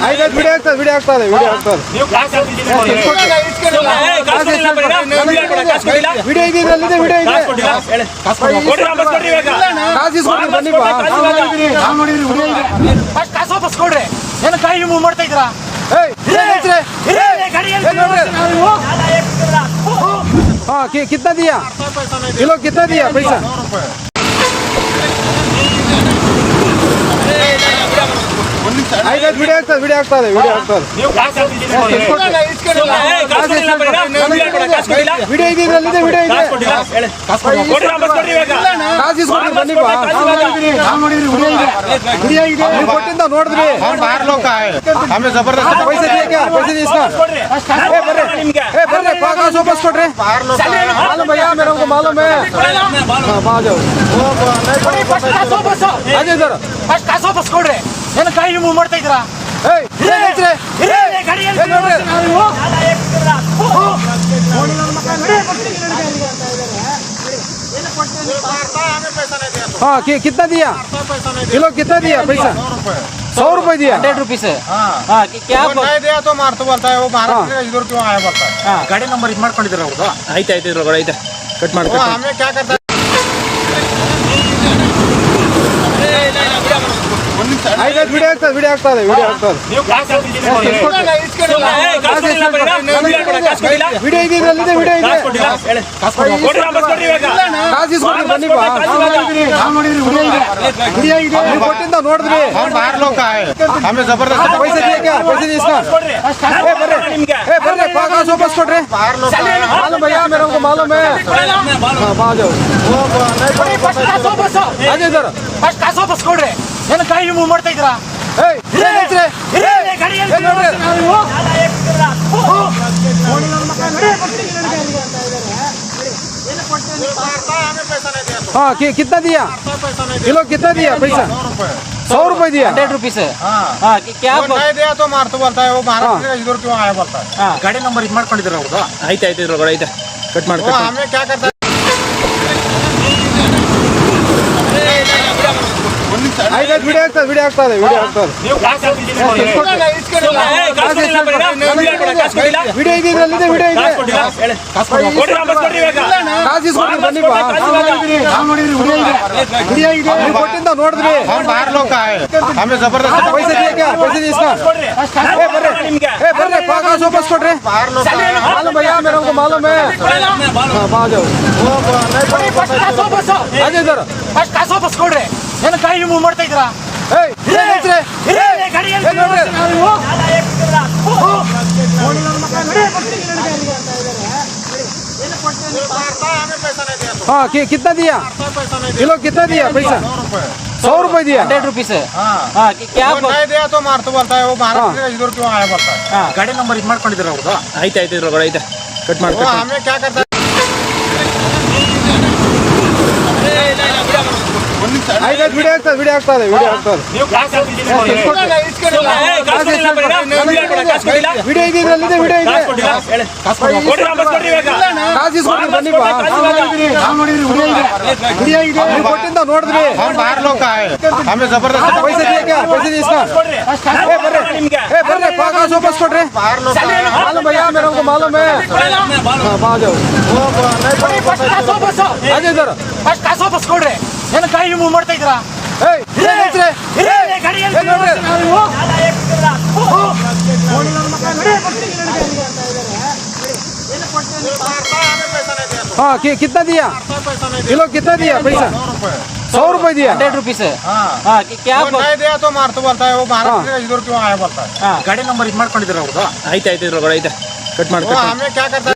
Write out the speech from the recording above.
ಆಯ್ತಾಯ್ತು ವಿಡಿಯೋ ಆಗ್ತದೆ ವಿಡಿಯೋ ಆಗ್ತದೆ ವಿಡಿಯೋ ಆಗ್ತದೆ ನೀವು ಕಾಸು ಹಾಕಿದ್ದೀರಿ ನೋಡಿ. ಏ, ಕಾಸು ಕೊಡಿಲ್ಲ ಬರೀ, ನಮ್ಗೆ ಹೇಳ್ಕೊಡ, ಕಾಸು ಕೊಡಿಲ್ಲ. ವಿಡಿಯೋ ಇದೆ ಇದ್ರಲ್ಲಿದೆ ವಿಡಿಯೋ ಇದೆ ಕಾಸು ಕೊಡಿಲ್ಲ, ಹೇಳಿ. ಕೊಡ್ರಿ, ವಾಪಸ್ ಕೊಡ್ರಿ ಇವಾಗ. ಕಾಸು ಇಸ್ಕೊಡ್ರಿ ಬನ್ನಿ ಬಾ ಕಾಸು ಇವಾಗ. ಫಸ್ಟ್ ಕಾಸು ವಾಪಸ್ ಕೊಡ್ರಿ ಏನು ಕೈ ಮೂವ್ ಮಾಡ್ತಾ ಇದ್ದೀರಾ ಏಯ್ ಏನ್ ಹೇಳ್ತೀರಿ? ಇರಿ, ಇರಿ, ಗಾಡಿಯಲ್ಲಿ ಏನ್ ನೋಡ್ರಿ? हाँ कि, कितना दिया किलो कितना दिया पैसा ಆಯ್ತು ವಿಡಿಯೋ ಆಗ್ತದೆ ವಿಡಿಯೋ ಆಗ್ತದೆ ವಿಡಿಯೋ ಆಗ್ತದೆ ವಿಡಿಯೋ ಇದೆ ಇದರಲ್ಲಿದೆ ವಿಡಿಯೋ ಇದೆ ಕಾಸು ಇಸ್ಕೊಂಡು ಬನ್ನಿಪ್ಪ ವಿಡಿಯೋ ಇದೆ ನೀವು ಕೊಟ್ಟಿಂದ ನೋಡಿದ್ರಿ ಆಮೇಲೆ ಜಬರ್ದಸ್ತ್ ಪೈಸೆ ಇದೆಯಾ ಪೈಸೆ ಇದೆ ಇಸ್ಕೊಂಡು ಏ ಬರ್ರಿ ಏ ಬರ್ರಿ ಕಾಸು ವಾಪಸ್ ಕೊಡ್ರಿ ಮಾಲೂಮ್ ಭಯ್ಯ ಮೇರೆ ಉनको ಮಾಲೂಮ್ ಹೈ ಹಾಂ ಬಾಜು ಅದೇ ಸರ್ ಫಸ್ಟ್ ಕಾಸು ವಾಪಸ್ ಕೊಡ್ರಿ ಏನು ಕೈ ಮೂವ್ ಮಾಡ್ತಾ ಇದ್ದೀರಾ ಏಯ್ ಏನ್ ಹೇಳ್ತೀರಿ? ಇರಿ, ಇರಿ, ಗಾಡಿಯಲ್ಲಿ ಏನ್ ನೋಡ್ರಿ? हमें पैसा नहीं दिया हाँ कि, कितना दिया पैसा नहीं किलो कितना दिया पैसा सौ रुपए दिया ಹಂಡ್ರೆಡ್ ರುಪೀಸ್ हाँ क्या वो नहीं दिया तो मार तो बोलता है वो हाँ। महाराष्ट्र का इधर क्यों आया बोलता है ಗಾಡಿ ನಂಬರ್ ಇದು ಮಾಡ್ಕೊಂಡಿದ್ದೀರಾ ಹೌದಾ ಆಯ್ತು ಆಯ್ತು ಇದ್ರೊಳಗಡೆ ಐತೆ ಕಟ್ ಮಾಡಿ वो हमें क्या करता है ಆಯ್ತಾಯ್ತು ವಿಡಿಯೋ ಆಗ್ತದೆ ವಿಡಿಯೋ ಆಗ್ತದೆ ವಿಡಿಯೋ ಆಗ್ತದೆ ನೀವು ಕಾಸು ಹಾಕಿದ್ದೀರಿ ನೋಡಿ. ಏ, ಕಾಸು ಕೊಡಿಲ್ಲ ಬರೀ, ನಮ್ಗೆ ಹೇಳ್ಕೊಡ, ಕಾಸು ಕೊಡಿಲ್ಲ. ವಿಡಿಯೋ ಇದೆ ಇದ್ರಲ್ಲಿದೆ ವಿಡಿಯೋ ಇದೆ ಕಾಸು ಕೊಡಿಲ್ಲ, ಹೇಳಿ. ಕೊಡ್ರಿ, ವಾಪಸ್ ಕೊಡ್ರಿ ಇವಾಗ. ಕಾಸು ಇಸ್ಕೊಡ್ರಿ ಬನ್ನಿ ಬಾ ವಿಡಿಯೋ ಇದೆ ನೀವು ಕೊಟ್ಟಿಂದ ನೋಡಿದ್ರಿ हम बाहर लोग का है हमें जबरदस्त पैसे दिए क्या पैसे दिए इसका ಕೊಡ್ರಿ. ए ಬರ್ರಿ ನಿಮ್ಗೆ. ए ಬರ್ರಿ ಕಾಸು ವಾಪಸ್ ಕೊಡ್ರಿ बाहर लोग का है मालूम भैया मेरे को मालूम है हाँ आ जाओ ಫಸ್ಟ್ ಕಾಸು ವಾಪಸ್ आ जाओ इधर ಫಸ್ಟ್ ಕಾಸು ವಾಪಸ್ ಕೊಡ್ರಿ ಏನು ಕೈ ಮೂವ್ ಮಾಡ್ತಾ ಇದ್ದೀರಾ ಏಯ್ ಏನ್ ಹೇಳ್ತೀರಿ? ಇರಿ, ಇರಿ, ಗಾಡಿಯಲ್ಲಿ ಏನ್ ನೋಡ್ರಿ? हमें पैसा नहीं दिया हाँ कि, कितना दिया पैसा नहीं किलो कितना दिया पैसा दिया सौ रुपए दिया ಹಂಡ್ರೆಡ್ ರುಪೀಸ್ हाँ ಕ್ಯಾ वो नहीं दिया तो मार तो बोलता है वो महाराष्ट्र का इधर क्यों आया बोलता है ಗಾಡಿ ನಂಬರ್ ಇದು ಮಾಡ್ಕೊಂಡಿದ್ದೀರಾ ಹೌದಾ ಆಯ್ತು ಆಯ್ತು ಇದ್ರೊಳಗಡೆ ಐತೆ ಕಟ್ ಮಾಡಿ वो हमें क्या करता है ಐದೈದು ವಿಡಿಯೋ ಆಗ್ತದೆ ವಿಡಿಯೋ ಆಗ್ತದೆ ವಿಡಿಯೋ ಆಗ್ತದೆ. ವಿಡಿಯೋ ಇದೆ ಇದರಲ್ಲಿದೆ ವಿಡಿಯೋ ಇದೆ. ಕಾಸು ಕೊಡಿ ಬನ್ನಿ ವಿಡಿಯೋ ಇದೆ. ವಿಡಿಯೋ ಇದೆ. ನೀವು ಕೊಟ್ಟಿಂದ ನೋಡಿದ್ರಿ. ಜಬರ್ದಸ್ತ್ ಪೈಸೆ का है हमें जबरदस्त पैसे दिए क्या पैसे दिए इसका ಕೊಡ್ರಿ. ए ಬರ್ರಿ ನಿಮ್ಗೆ. ए ಬರ್ರಿ ಕಾಸು ವಾಪಸ್ ಕೊಡ್ರಿ बाहर लोग का है मालूम भैया मेरे को मालूम है हाँ आ जाओ ಫಸ್ಟ್ ಕಾಸು ವಾಪಸ್ आ जाओ इधर ಫಸ್ಟ್ ಕಾಸು ವಾಪಸ್ ಕೊಡ್ರಿ ಏನು ಕೈ ಮೂವ್ ಮಾಡ್ತಾ ಇದ್ದೀರಾ ಏಯ್ ಏನ್ ಹೇಳ್ತೀರಿ? ಇರಿ, ಇರಿ, ಗಾಡಿಯಲ್ಲಿ ಏನ್ ನೋಡ್ರಿ? हमें पैसा नहीं दिया हाँ कि, कितना दिया पैसा नहीं किलो कितना दिया पैसा दिया सौ रुपए दिया ಹಂಡ್ರೆಡ್ ರುಪೀಸ್ हाँ ಕ್ಯಾ वो नहीं दिया तो मार तो बोलता है वो महाराष्ट्र का इधर क्यों आया बोलता है ಗಾಡಿ ನಂಬರ್ ಇದು ಮಾಡ್ಕೊಂಡಿದ್ದೀರಾ ಹೌದಾ ಆಯ್ತು ಆಯ್ತು ಇದ್ರೊಳಗಡೆ ಐತೆ ಕಟ್ ಮಾಡಿ वो हमें क्या करता है ಆಯ್ತಾಯ್ತು ವಿಡಿಯೋ ಆಗ್ತದೆ ವಿಡಿಯೋ ಆಗ್ತದೆ ವಿಡಿಯೋ ಆಗ್ತದೆ ನೀವು ಕಾಸು ಹಾಕಿದ್ದೀರಿ ನೋಡಿ. ಏ, ಕಾಸು ಕೊಡಿಲ್ಲ ಬರೀ, ನಮ್ಗೆ ಹೇಳ್ಕೊಡ, ಕಾಸು ಕೊಡಿಲ್ಲ. ವಿಡಿಯೋ ಇದೆ ಇದ್ರಲ್ಲಿದೆ ವಿಡಿಯೋ ಇದೆ ಕಾಸು ಕೊಡಿಲ್ಲ, ಹೇಳಿ. ಕೊಡ್ರಿ, ವಾಪಸ್ ಕೊಡ್ರಿ ಇವಾಗ. ಕಾಸು ಇಸ್ಕೊಡ್ರಿ ಬನ್ನಿ ಬಾ ವಿಡಿಯೋ ಇದೆ ನೀವು ಕೊಟ್ಟಿಂದ ನೋಡಿದ್ರಿ हम बाहर लोग का है हमें जबरदस्त पैसे दिए क्या पैसे दिए इसका ಕೊಡ್ರಿ. ए ಬರ್ರಿ ನಿಮ್ಗೆ. ए ಬರ್ರಿ ಕಾಸು ವಾಪಸ್ ಕೊಡ್ರಿ बाहर लोग का है मालूम भैया मेरे को मालूम है हाँ आ जाओ ಫಸ್ಟ್ ಕಾಸು ವಾಪಸ್ आ जाओ इधर ಫಸ್ಟ್ ಕಾಸು ವಾಪಸ್ ಕೊಡ್ರಿ ಏನು ಕೈ ಮೂವ್ ಮಾಡ್ತಾ ಇದ್ದೀರಾ ಏಯ್ ಏನ್ ಹೇಳ್ತೀರಿ? ಇರಿ, ಇರಿ, ಗಾಡಿಯಲ್ಲಿ ಏನ್ ನೋಡ್ರಿ? हमें पैसा नहीं दिया हाँ कि, कितना दिया पैसा नहीं किलो कितना दिया पैसा दिया सौ रुपए दिया ಹಂಡ್ರೆಡ್ ರುಪೀಸ್ हाँ ಕ್ಯಾ वो नहीं दिया तो मार तो बोलता है वो महाराष्ट्र का इधर क्यों आया बोलता है ಗಾಡಿ ನಂಬರ್ ಇದು ಮಾಡ್ಕೊಂಡಿದ್ದೀರಾ ಹೌದಾ ಆಯ್ತು ಆಯ್ತು ಇದ್ರೊಳಗಡೆ ಐತೆ ಕಟ್ ಮಾಡಿ वो हमें क्या करता है